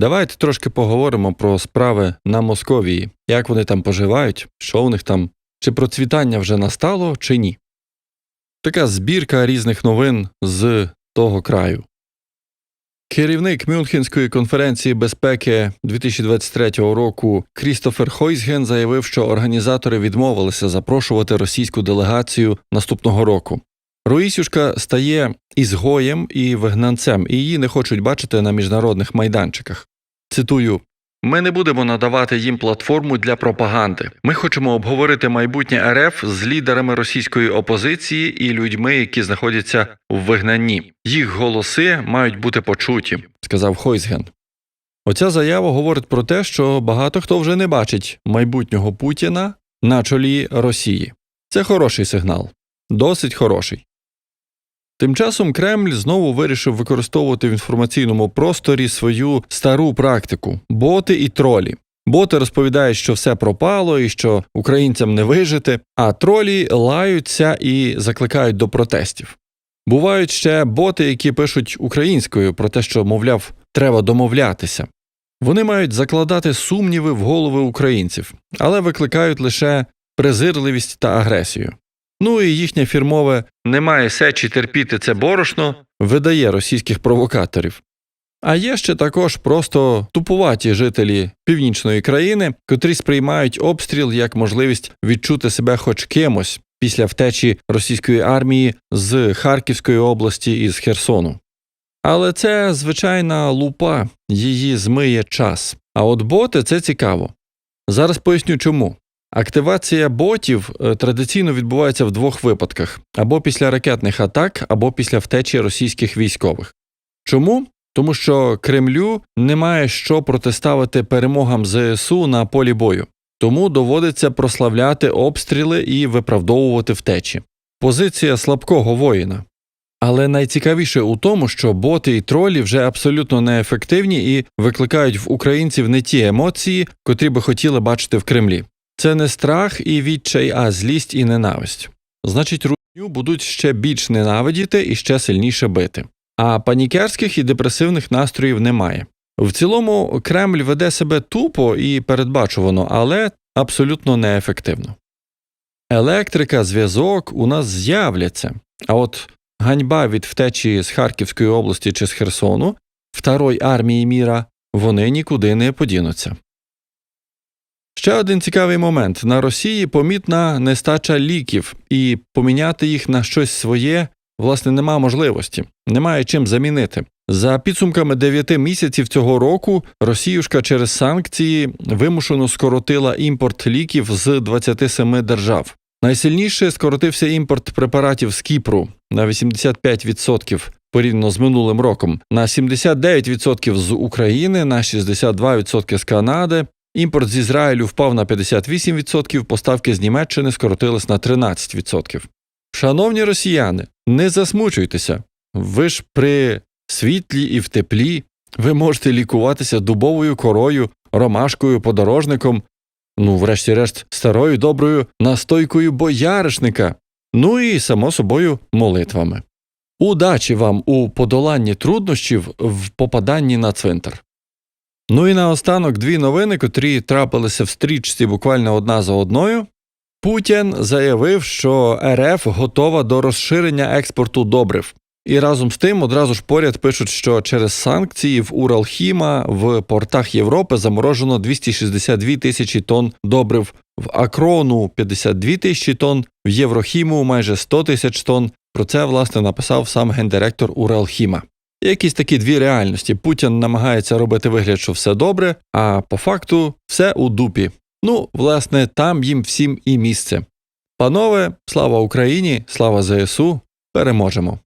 Давайте трошки поговоримо про справи на Московії, як вони там поживають, що у них там, чи процвітання вже настало, чи ні. Така збірка різних новин з того краю. Керівник Мюнхенської конференції безпеки 2023 року Крістофер Хойсген заявив, що організатори відмовилися запрошувати російську делегацію наступного року. Руїсюшка стає ізгоєм і вигнанцем, і її не хочуть бачити на міжнародних майданчиках. Цитую. Ми не будемо надавати їм платформу для пропаганди. Ми хочемо обговорити майбутнє РФ з лідерами російської опозиції і людьми, які знаходяться в вигнанні. Їх голоси мають бути почуті, сказав Хойсген. Оця заява говорить про те, що багато хто вже не бачить майбутнього Путіна на чолі Росії. Це хороший сигнал, досить хороший. Тим часом Кремль знову вирішив використовувати в інформаційному просторі свою стару практику боти і тролі. Боти розповідають, що все пропало і що українцям не вижити, а тролі лаються і закликають до протестів. Бувають ще боти, які пишуть українською про те, що, мовляв, треба домовлятися. Вони мають закладати сумніви в голови українців, але викликають лише презирливість та агресію. Ну і їхнє фірмове немає сечі терпіти це борошно видає російських провокаторів. А є ще також просто тупуваті жителі північної країни, котрі сприймають обстріл як можливість відчути себе хоч кимось після втечі російської армії з Харківської області і з Херсону. Але це звичайна лупа, її змиє час. А от боти це цікаво. Зараз поясню чому. Активація ботів е, традиційно відбувається в двох випадках: або після ракетних атак, або після втечі російських військових. Чому? Тому що Кремлю немає що протиставити перемогам ЗСУ на полі бою, тому доводиться прославляти обстріли і виправдовувати втечі. Позиція слабкого воїна. Але найцікавіше у тому, що боти і тролі вже абсолютно неефективні і викликають в українців не ті емоції, котрі би хотіли бачити в Кремлі. Це не страх і відчай, а злість і ненависть. Значить, русню будуть ще більш ненавидіти і ще сильніше бити. А панікерських і депресивних настроїв немає. В цілому, Кремль веде себе тупо і передбачувано, але абсолютно неефективно. Електрика, зв'язок у нас з'являться. А от ганьба від втечі з Харківської області чи з Херсону, Второї армії міра, вони нікуди не подінуться. Ще один цікавий момент на Росії помітна нестача ліків, і поміняти їх на щось своє власне нема можливості, немає чим замінити. За підсумками 9 місяців цього року Росіюшка через санкції вимушено скоротила імпорт ліків з 27 держав. Найсильніше скоротився імпорт препаратів з Кіпру на 85% порівняно з минулим роком, на 79% з України, на 62% з Канади, Імпорт з Ізраїлю впав на 58%, поставки з Німеччини скоротились на 13%. Шановні росіяни, не засмучуйтеся. Ви ж при світлі і в теплі ви можете лікуватися дубовою корою, ромашкою, подорожником, ну, врешті-решт, старою доброю настойкою бояришника, ну і, само собою, молитвами. Удачі вам у подоланні труднощів в попаданні на цвинтар. Ну і наостанок дві новини, котрі трапилися в стрічці буквально одна за одною. Путін заявив, що РФ готова до розширення експорту добрив. І разом з тим одразу ж поряд пишуть, що через санкції в Уралхіма в портах Європи заморожено 262 тисячі тонн добрив, в Акрону 52 тисячі тонн, в Єврохіму майже 100 тисяч тонн. Про це власне написав сам гендиректор Уралхіма. Якісь такі дві реальності. Путін намагається робити вигляд, що все добре, а по факту все у дупі. Ну, власне, там їм всім і місце. Панове, слава Україні, слава ЗСУ, переможемо.